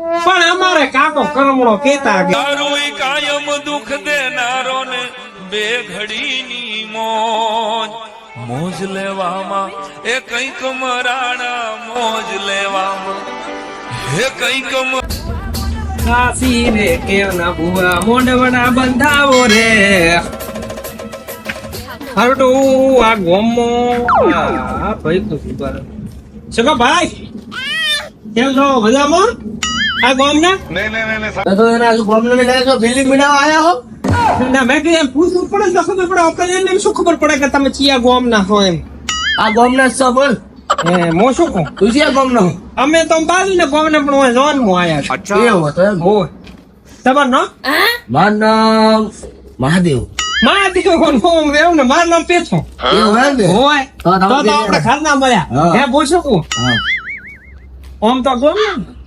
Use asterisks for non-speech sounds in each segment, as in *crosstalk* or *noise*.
પણ અમારે કાકો કરમણો કેતા દારૂ કાયમ દુઃખ દેનારો ને બે ઘડીની મોજ. મોજ લેવામાં એ કંઈક મરાણા મોજ લેવામાં. હે કંઈક સાસી રે કેવના ભુવા મોંડવડા બંધાવો રે. હરડો આ ગોમો. આ ભાઈ તો ભાઈ કેમ છો? મજામાં? આ ગોમ ના તો એના ગોમનો ને કહે છો ફિલ્ડિંગ બનાવવા આયા હો? ના મેં કીધું એમ પૂછવું પડે તો ખબર પડે. આપણે એને શું ખબર પડે કે તમે ચિયા ગોમ ના છો એમ? આ ગોમના છો બોલ. હે મો શું કહું? તું છે ગોમનો અમે તો બાજુ ને ગોમ ને પણ હું જોનમાં આયા છે. એવું એમ. તમારું મારું નામ મહાદેવ. એવું ને મારું નામ પેછો. એવું હોય તો તો આપણે ખાના મળ્યા. હા. શકું હા. આમ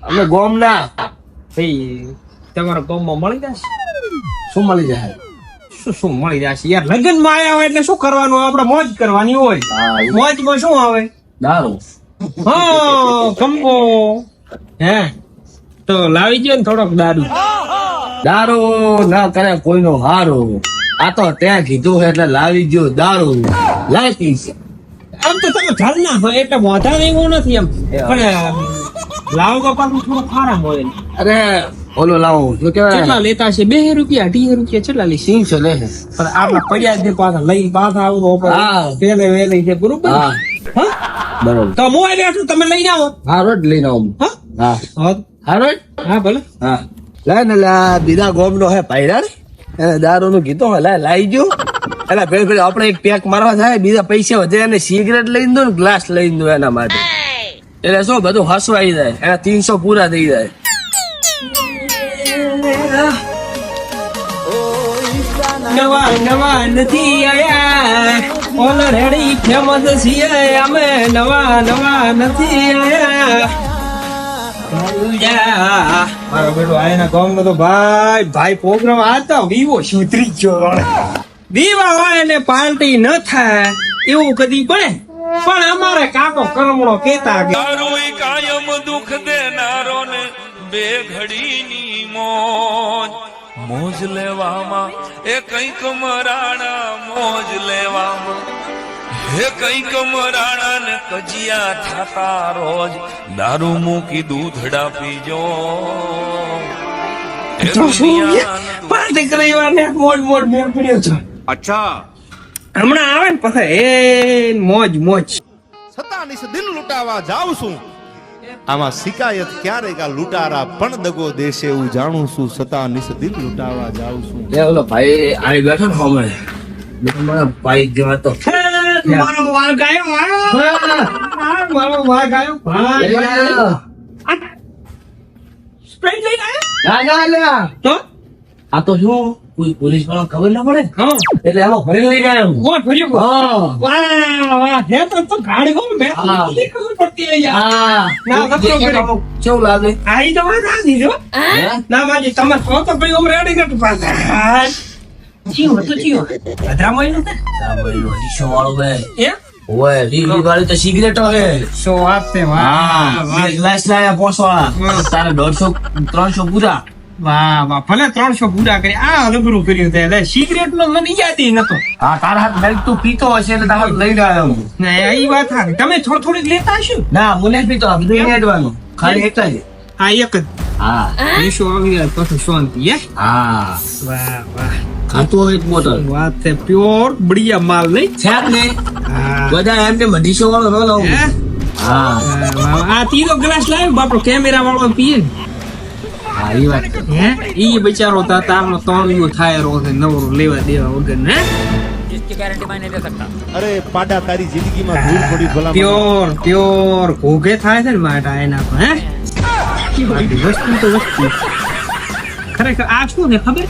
તો ગોમ ના અમે ભાઈ તમારો ગામમાં મળી જશે? શું મળી જાય શું શું મળી જશે? યાર લગ્નમાં આવ્યા હોય એટલે શું કરવાનું? આપણે મોજ કરવાની હોય. મોજમાં શું આવે? દારૂ. હા કંબો હે? તો લાવી ગયો ને થોડોક દારૂ. દારૂ ના કરે કોઈનો હારો. આ તો ત્યાં કીધું છે એટલે લાવી ગયો દારૂ. લાવી છે આમ તો તમે ઘર ના હોય એટલે વધારે એવું નથી એમ. પણ લાવ તો થોડું ખારા હોય અરે ઓલો લાવો શું કેટલા કેવાય લેતા છે બે રૂપિયા અઢી રૂપિયા કેટલા લે. છે પણ આપણા પડ્યા જ પાછા લઈ પાછા આવું હા. પેલે વેલે છે બરોબર? હા. હા? બરોબર. તો હું આવી છું તમે લઈને આવો. લઈને આવું. હા? હા. હા. હા ભલે. હા. લાય ને લા બીજા ગોમ નો હે પાયરા એને દારૂ નું કીધું હે લાય લાઈ ગયો એટલે ભેળ ભેળ આપણે એક પેક મારવા થાય બીજા પૈસા વધે અને સિગરેટ લઈ દો ને ગ્લાસ લઈ દો એના માટે. એટલે શું બધું હસવાઈ જાય. એના ત્રીસો પૂરા થઈ જાય. નવા નવા નથી આયા. ઓલરેડી ફેમસ છીએ. અમે નવા નવા નથી આયા. મારો બેટો આયના ગામનો તો ભાઈ ભાઈ પ્રોગ્રામ આ તો વિવો સુધરી ગયો. વિવા હોય ને પાર્ટી ન થાય એવું કદી બને પણ અમારે કાકો કરમણો કેતા તારું કાયમ દુઃખ દેનારો ને બે ઘડીની મોજ. મોજ લેવામાં એ કંઈક મરાણા મોજ લેવામાં. હે કંઈક મરાણા ને કજિયા થતા રોજ. દારૂ મૂકી દૂધડા પીજો. પાર્ટી કરી મોડ મોડ મેળ પડ્યો છે. અચ્છા. હમણાં આવે ને પછી એ મોજ મોજ. સત્તાનીસ દિન લૂંટાવા જાઉં છું. આમાં શિકાયત ક્યારે કા લૂંટારા પણ દગો દેશે એવું જાણું છું. નિશ દિન લૂંટાવા જાઉં છું. એ ઓલો ભાઈ આવી બેઠો ને હમણે મારા ભાઈ જેવા તો મારો વાળ ગાયો મારો મારો વાળ ગાયો ભાઈ. સ્પ્રેડ લઈને આવ્યા? ના ના ના. તો? આ તો શું? કોઈ પોલીસવાળા ખબર ના પડે? હા. એટલે એમાં ફરી લઈ ગયા હું. કોણ ફર્યું હા. વાહ વાહ હે તો તો ગાડી હા. નથી ખબર પડતી લે યાર. હા. ના, નથી ખબર. કેવું લાગે? આઈ તો હો. હે? ના માજી તમે કહો તો ભાઈ ઓમ રેડી હા. વાળો બે. એ ઓય, વાળી તો સિગરેટો હે. શું વાત છે વાહ. બે ગ્લાસ લાયા પોસવાળા. તારે દોઢસો ત્રણસો પૂરા. વાહ વાહ ભલે ત્રણસો પૂરા કરી. આ અનુભવ કર્યું તે. એટલે સિગરેટ નો મને યાદ નતો. હા તારા હાથ મેં તું પીતો હશે એટલે તારા હાથ લઈને હું. ના એ વાત સાચી તમે થોડી થોડીક લેતા હશો? ના મને પીતો. બધું નહીં ખાલી એક જ. હા એક જ. હા. ઈશુ આવી જાય પછી શાંતિ હે? હા. વાહ વાહ. ખાતું એક બોટલ. વાત છે પ્યોર બઢિયા માલ નહીં? છે ને બધા એમ ને ડીશો વાળો ન લાવું હા. આ તીરો ગ્લાસ લાવ્યો બાપડો કેમેરા વાળો પીએ ને. એ વાત. હે? ઈ બિચારો તા તારનો તળિયો થાય રહ્યો છે નવરો લેવા દેવા વગર ને અરે પાડા તારી જિંદગીમાં ધૂળ પડી ભલા પ્યોર પ્યોર ઘોઘે થાય છે ને માટા એના પર હે? વસ્તુ તો વસ્તુ. ખરેખર આ શું ને ખબર?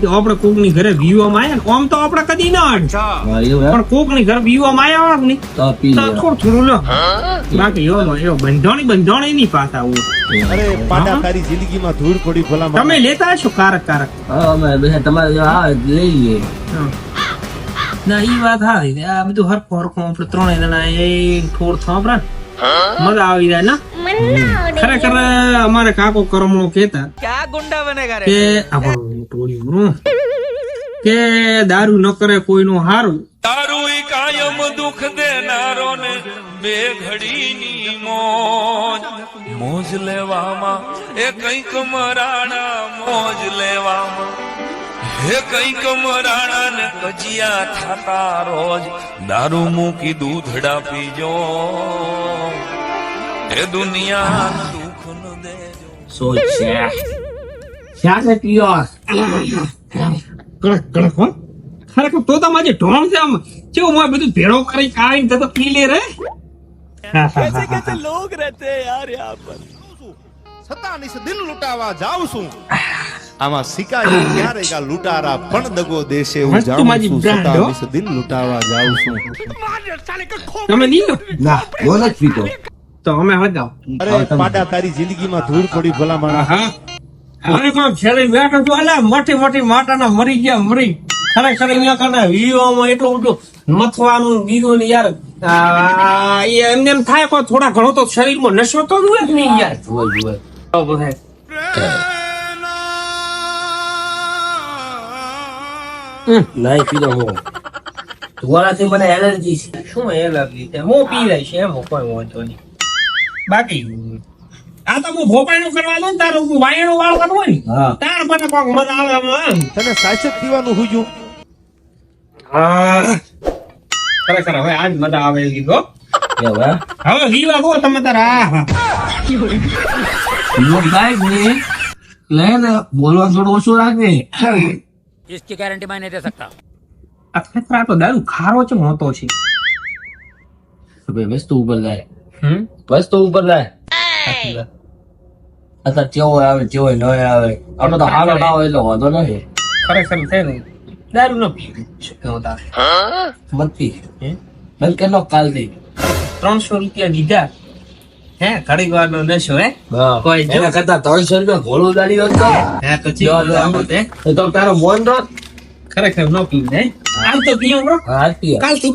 કે આપણે કોકની ઘરે વિવામાં આયા ને આમ તો આપણે કદી ના અડ હા, એવું એમ? ઘરે આયા હોય ને. થોડું થોડું લો બાકી બંધાણી બંધાણી નહીં પાછા આવું. અરે પાટા તારી જિંદગીમાં ધૂળ પડી ભલા તમે લેતા છો કારક કારક? અમે બધા તમારે જેવા આવે લઈ લઈએ. ના ઈ વાત છે. આ બધું હરખું હરખું આપણે ત્રણેય જણા એ થોડ થોપરા મજા આવી જાય ના? ખરેખર અમારે કાકો કરમણો કેતા કે આપણું ટોળિયું કે દારૂ ન કરે કોઈનું હારું. તારું કાયમ દુઃખ દેનારો ને બે ઘડીની મોજ મોજ લેવામાં એ કંઈક મરાણા, મોજ લેવામાં. હે કંઈક મરાણા ને કજિયા થતા રોજ, દારૂ મૂકી દૂધડા પીજો એ દુનિયા દુઃખ ન દેજો. સો છે. ક્યાં છે કડક કડક ખરેખર તો તો મારી ઢોળ છે આમ, કેવું બધું ભેળો કરી તો તો પી લે રે? હા, હા, હા, હા. સતાનીસ દિન લૂંટાવા જાઉં છું. આમાં શિકાયત ક્યારે કા લૂંટારા પણ દગો દેશે હું જાઉં છું. સતાનીસ દિન લૂંટાવા જાઉં છું. તમે નહીં ના બોલ જ પીતો તો અમે હગાવ અરે પાડા તારી જિંદગીમાં ધૂળ પડી ભલા માણસ. હા હવે કોણ છેલ્લે બેઠો છું? અલા મોટી મોટી માટાના મરી ગયા મરી. ખરેખર અહીંયા કને વિવામાં એટલો બધું મથવાનું બીજું ને યાર આ, એમને એમ થાય કોઈ થોડા ઘણો તો શરીરમાં નશો તો જુએ જ નહીં યાર. જુએ જુએ બધા. નહીં પીધો હું. ધોવાથી મને એલર્જી છે. શું એલર્જી છે? હું પી લઈશ એમ કોઈ વાંધો નહીં. બાકી આ તો હું ભોપાણું કરવા દઉં ને તારું હું વાયણું વાળવાનું હોય ને તાર મને કોક મજા આવે. તને સાચે પીવાનું હુજ્યું હા. ખરેખર હવે આજ મજા આવે એવી ગો એવું હે હવે વિવા ગો તમે તારા આ હા પીવો ગાય ને લે ને બોલવા થોડું ઓછું રાખજે इसकी गारंटी मैं नहीं दे सकता આ ખરેખર આ તો દારૂ ખારો છે મોતો છે તો ભાઈ વસ્તુ ઉપર લાય હમ વસ્તુ ઉપર લાય અત્યારે કેવો આવે કેવો ન આવે આપણે તો હાલો ના હોય એટલે વાંધો નથી ખરેખર છે ને દારૂ ન પી મત કેટલો કાલથી ત્રણસો રૂપિયા દીધા હે ઘડી વાર નો નશો હે? કોઈ એના કરતા ત્રણસો રૂપિયા ઘોડો દાડી હોત હે પછી તો. તારો મોન તો? ખરેખર ન પીવું હે? આમ તો પીવું બ્રો હા પીવું કાલ તું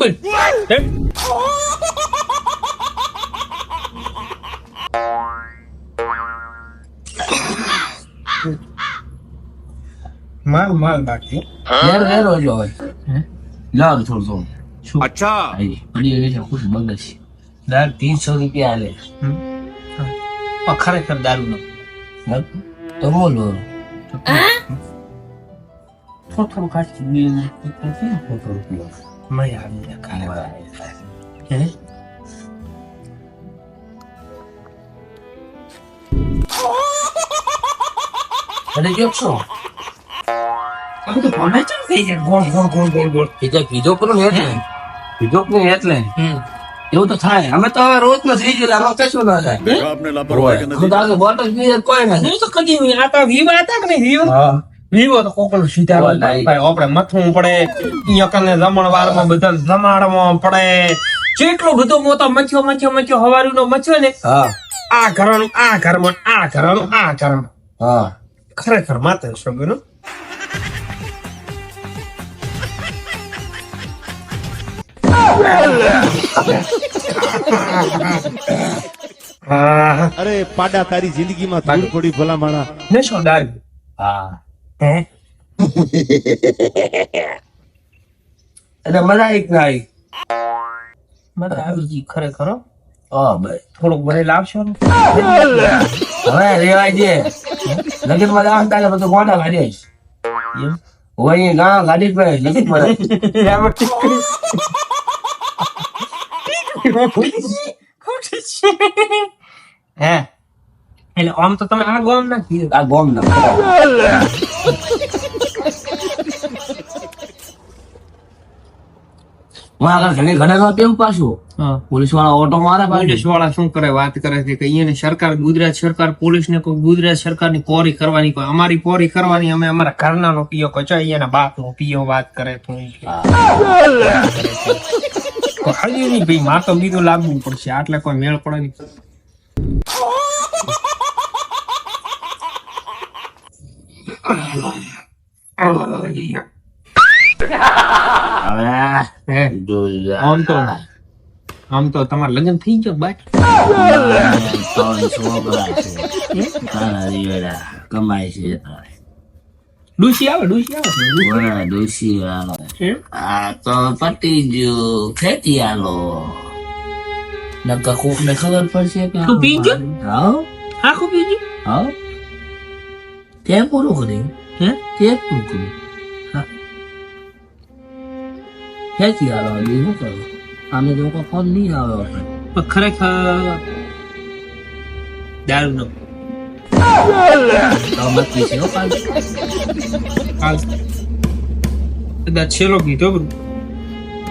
Thank હે? માલ માલ બાકી. યાર રે જો હોય? લાવ થોડું થોડું અચ્છા. પડી ગઈ છે ખુશ બગસ દર ત્રીસો રૂપિયા આલે. ખરેખર દારૂ નો. તો બોલો થોડું થોડું ને મજા આવી ખાવા. હે? અરે કેમ છો? આ બધું ભણે છે ને થઈ જાય ગોળ તો ને એવું તો થાય. અમે તો રોજ નો થઈ ગયેલા આમાં કશું ના થાય. અમે તો આગળ બોટલ પીએ તો કોઈ ના તો કદી આ તો વિવા હતા કે નહીં વિવો? હા. વિવો તો કોકનો સીધા ભાઈ. આપણે મથવું પડે. કને જમણવારમાં બધા જમાડવા પડે. જેટલો બધો મોટો મચ્યો મચ્યો મચ્યો હવારીનો મચ્યો ને આ ઘરનું આ ઘરમાં આ ઘરનું આ ઘરનું હા. ખરેખર માતા સગનો અરે પાડા તારી જિંદગીમાં ધૂળ પડી. ભલા નશો દારૂ હા. હે? એટલે મજા એક ના આવી? મજા આવી ગઈ ખરેખર થોડુંક મને લાવશો ને હવે રેવાય છે લગનમાં જવાનું તારે બધું ગોડા ગાડી આવીશ. એમ? હોય ગાડી જ પડે લગન *laughs* છે. હે? એટલે આમ તો તમે આ ગોમ ના કીધું. આ ગોમ ના આગળ ઘણી ઘણા નો કેવું પાછું? હા. પોલીસવાળા ઓટો મારે પોલીસવાળા શું કરે? વાત કરે છે કે અહીંયા સરકાર ગુજરાત સરકાર પોલીસ ને કોઈ ગુજરાત સરકારની પોરી કરવાની કોઈ અમારી પોરી કરવાની અમે અમારા ઘરના નો પીઓ કચો અહીંયાના બાપ નો પીઓ વાત કરે તો તો હજી નહીં ભાઈ માર તો બીજું લાગવું પડશે. આટલે કોઈ મેળ પડે નહીં. આમ તો આમ તો તમારા લગ્ન થઈ ગયો છે. કમાય છે. ડુસી આવે ડુસી આવે? ડોશી વાળો. હમ? આ તો પતી ગયું. ખેતી આલો નકર કોક ને ખબર પડશે કે તું પી ગયો? હા આખું પીજી હા તે પૂરું કરી હે? તે પૂરું કરી ખેતી આલો એ શું કરું આને કોઈ ફોન નહીં આવે ખરેખર દારૂ નો કદાચ છેલ્લો બરું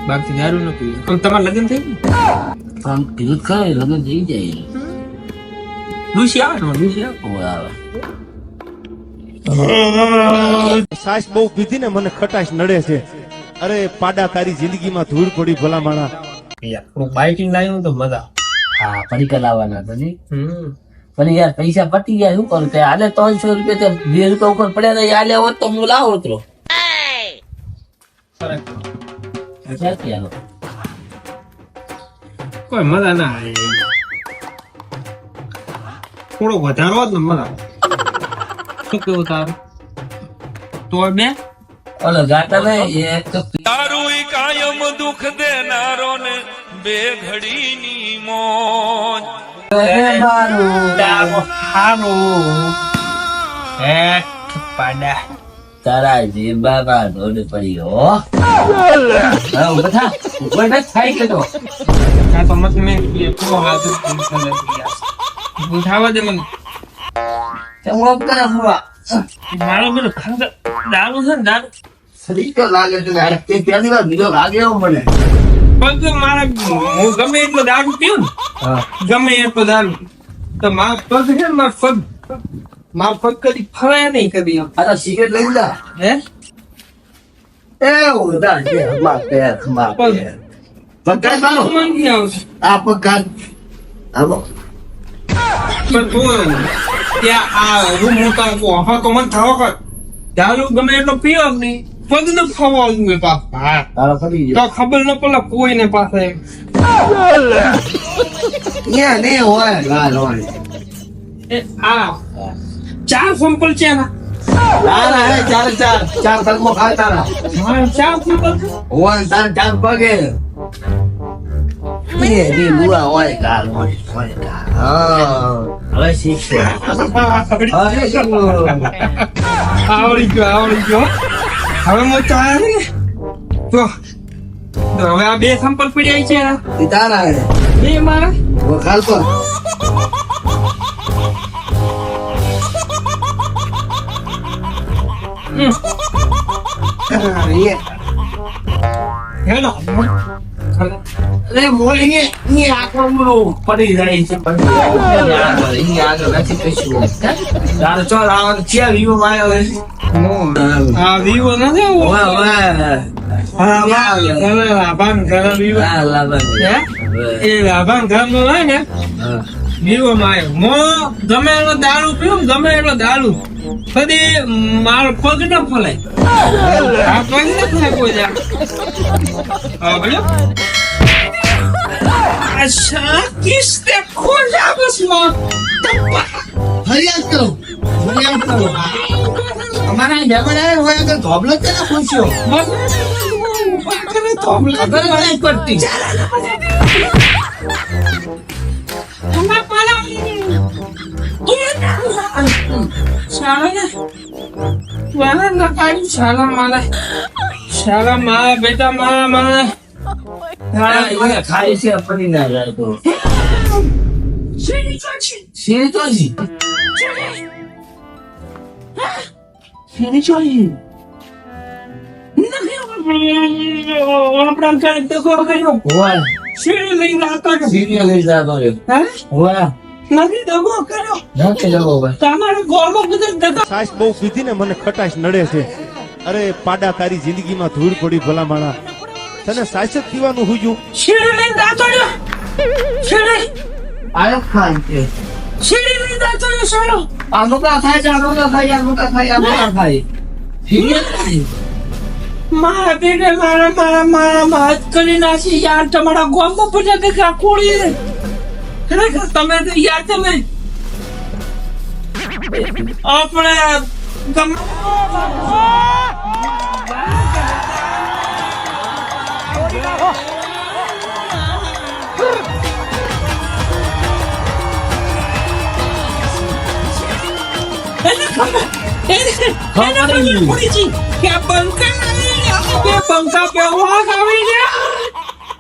બાકી દારૂ ન પણ તમારે લગ્ન થઈ ગયું? પણ કીધું ખરે લગ્ન થઈ જાય. ડુસી આવે ને આવે? સાસ બહુ પીધી ને મને ખટાશ નડે છે. અરે પાડા તારી જિંદગીમાં ધૂળ પડી ભલા માણા યાર હું બાઇકિંગ લાવ્યું તો મજા હા પડીકા લાવવાના હતા પણ યાર પૈસા પટી ગયા શું કરું? તે હાલે ત્રણસો રૂપિયા તે બે રૂપિયા ઉપર પડ્યા હતા આલે હોત તો હું લાવો ઉતરો કોઈ મજા ના આવે. થોડો વધારો જ ને મજા. શું કેવું તારું? તો બે? ઓલો ગાતા ને એ એક તો તારું કાયમ દુઃખ દેનારો ને બે ઘડીની મોજ. તારો હારો એક પાડા તારા જીબામાં ધોડ પડી હો. હા, ઊભો થા. ઊભો ન કે તો આ તો મત મેં પૂરો હાથ ઉઠાવા દે મને ઓમ કરે ફુવા? મારો બધો ખાંડ દારૂ છે ને દારૂ. શરીર તો લાગે છે ને પહેલી વાર બીજો લાગે એવો પગ મારા હું ગમે એટલો દારૂ પીવું ને ગમે એટલો દારૂ. તો મારા પગ છે ને મારા પગ. મારા પગ કદી ફરાય નહીં કદી અરે સિગરેટ લઈ લા. હે? એ ઉધા છે હમા પેર હમા પેર પગાર મારો. આવશે. આ પગાર આવો પણ તું ત્યાં આ રૂમ મોટા હા તો મન થાવ કર દારૂ ગમે એટલો પીવો નહીં. પગ ન ફરવા જોઈએ પાછા તારો ફરી તો ખબર ન પડે કોઈને પાસે. ગયો ને હોય ગાલ હોય. આ. ચાર સંપલ છે ના તારા હે ચાર ચાર. ચાર કલમો ખા તારા. ચાર સંપલ હોય તાર ચાર પગે. એ બી બુઆ હોય ગાલ હોય હોય ગાલ. હા. હવે શીખશે. આવડી હવે શું? આવડી ગયો આવડી ગયો. હવે હું તો તો હવે આ બે સંપલ પડી છે ને તારા બે મારા. વખાલ પર. હેલો. અરે મોલી ને પડી જાય છે આગળ નથી કશું. ચાલ ચાલ આ છે વિવો માયો હે આ વિવો નથી આવો? ઓય ઓય La વાહ la લાભાન ઘર la આ ¿Ya? હે? એ banca no નો ¿ya? ને વિવો માં આવ્યો. મો ગમે એનો દારૂ પીવું ગમે એટલો દારૂ. કદી મારો પગ ન ફલાય. આ પગ ન ફલાય કોઈ દાડો. હા બોલો. અચ્છા કિસને ખોજા બસમાં. ફરિયાદ કરો. અમારા જમણા હોય કે ધોબલો છે ને પૂછ્યો? ખબર જ નહીં પડતી શાળા મારા. બેટા મારા મારા. ખાય છે પડી ના જાય તો શેરી તો શેરી ચોજી આપણા કાંઈ દગો કર્યો હોય શીરી લઈને આવતા કે સિરિયલ લઈ જતો રહ્યો. હે? નથી દગો કર્યો નથી જવો ભાઈ તમારે ગોળમાં બધા દગો સાસ બહુ પીધી ને મને ખટાશ નડે છે. અરે પાડા તારી જિંદગીમાં ધૂળ પડી ભલા માણા તને સાસ જ પીવાનું હુજ્યું શીરી લઈને આવતો રહ્યો? શીરી આયો ખાય છે શીરી લઈને આવતો રહ્યો સોનો આ મોટા થાય છે આ મોટા થાય આ મોટા થાય આ મોટા થાય સિરિયલ ખાય મારા બેને મારા મારા મારા હાથ કરી નાખી યાર તમારા ગોમમાં બધા કે કાકોડી રે ખરેખર તમે તો યાર તમે આપણે ગમ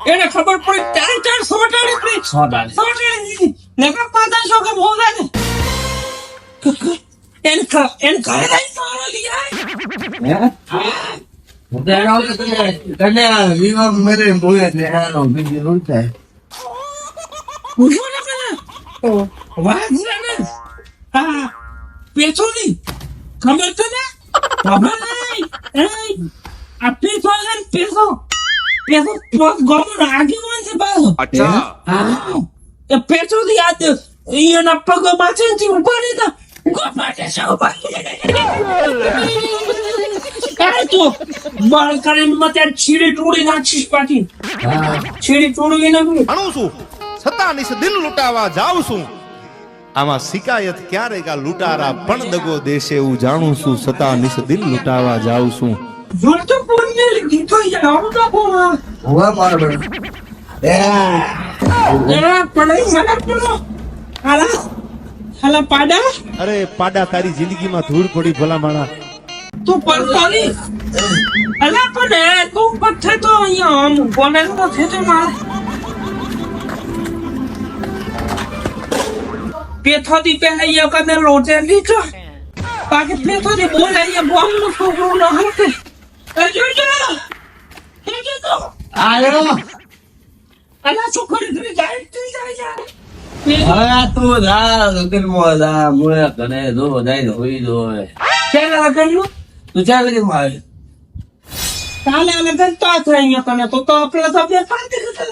એને ખબર પડી પડી ચાર સોટાડી પડી સોટાડી. સોટાડી નકા પાતા છો કે ને. એને એને ઘરે લઈ સારો લીયા હા. પેછો ની ખબર તો ને ખબર આ પેછો છે ને પેછો પોત ગોમનો આગેવાન છે પાછો હા એ પેછો થી યાદ એના પગમાં છે ને તે ઊભા રહેતા ગોપાટે છે ઊભા તો બળ કરીને મતે છીડી તોડી નાખીશ પાછી છીડી તોડી નાખી જાણું છું છતાં નિસ દિલ લૂંટાવા જાઉં છું આમાં શિકાયત ક્યારે કા લૂંટારા પણ દગો દેશે એવું જાણું છું. છતાં નિસ દિલ લૂંટાવા જાઉં છું. હાલા. હાલા પાડા. અરે પાડા તારી જિંદગીમાં ધૂળ પડી ભલા માણા તું પડતાની અલા પણ એ તું પથ્થર તો અહીંયા આમ બોલે તો છે તો મારે. પેથોથી પહેલા અહીંયા કને લોટે લીધો. બાકી પેથોથી બોલે અહીંયા બોમનો છોકરો ન જોજો આયો. અલા છોકરી ઘરે જાય તું જાય હવે તું જા લગનમાં જા મુએ ઘરે જો જાય હોઈ જો ચાલ લગનનું તું ચાલ લગનમાં આવી કાલે લગન તો અહીંયા કને તો તો આપણે તો બે પાર્ટી કરતા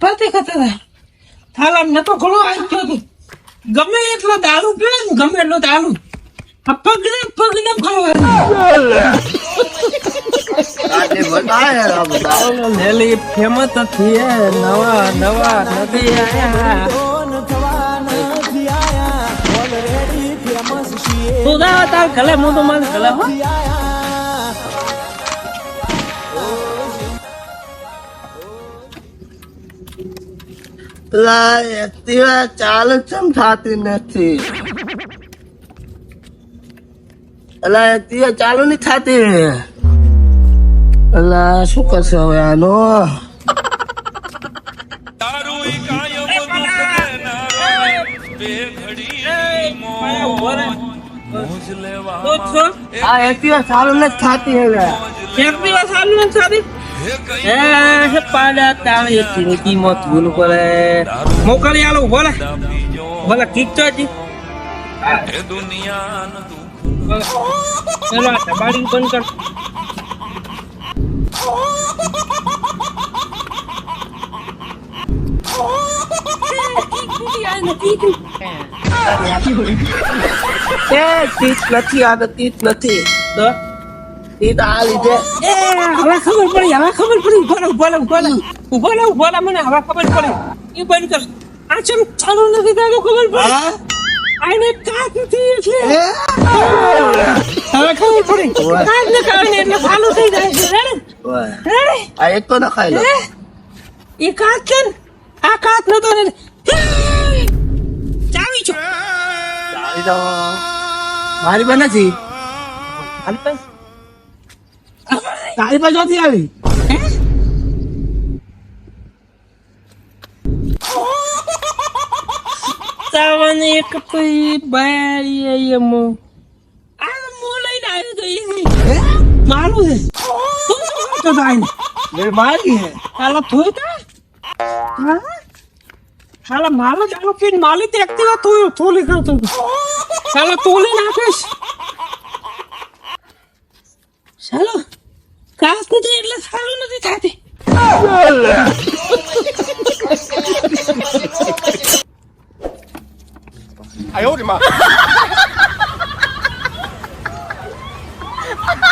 પાર્ટી કરતા થાલા નતો ખોલો ઘણો આવી ગયો તું. ગમે એટલો દારૂ પીવે ને ગમે એટલો દારૂ. આ પગને પગને નેલી ફેમસ નથી નવા નવા નથી આયા. તું તાર કલે હું તો મારે કલે હો. પેલા એક્ટિવા ચાલુ ચમ થતી નથી? અલા એક્ટિવા ચાલુ નહીં થતી? અલા શું કરશે હવે આનો? આ એક્ટિવા ચાલુ નથી થતી હવે. એક્ટિવા દિવસ નથી ને સાદી pada કઈ ya sini આલો બોલે બીજો બોલે ઠીક તો જી હે દુનિયાનું દુઃખ ચલો આ ટબાડી બંધ કર. એ તીત નથી આ તો નથી આ લીધે. એ હવે ખબર પડી હવે ખબર પડી બોલે બોલે બોલે બોલે બોલે મને હવે ખબર પડી. એ બંધ કર. આ ચમ ચાલુ નથી થતું ખબર પડી? આને કાચ નથી એટલે. હવે ખબર પડી. કાચ ને કારણે એટલે ચાલુ થઈ જાય છે. રેડે આ એક તો નખાઈ લો. એ કાચ છે આ કાચ નતો ને. ચાવી છો? તો મારી પણ નથી. તારી પાસે નથી આવી? ચાવન એક પઈ બારી આઈ મો આ મો લઈને આવ્યો તો ઈ મારું છે? તું શું કરતો થાય મેરી મારી હે હાલા થોય તા હાલા માલો ચાલો પીન માલી તે એક્ટિવા થોય થોલી કરતો હાલા તોલી નાખીશ ચાલો સારું નથી થતી હેતું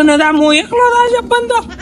નથી લઈ જાઉં તા નથી લઈ જાઉં તને રામો એકલો રાજ બંધો ભેળો ન લઈ જાઉં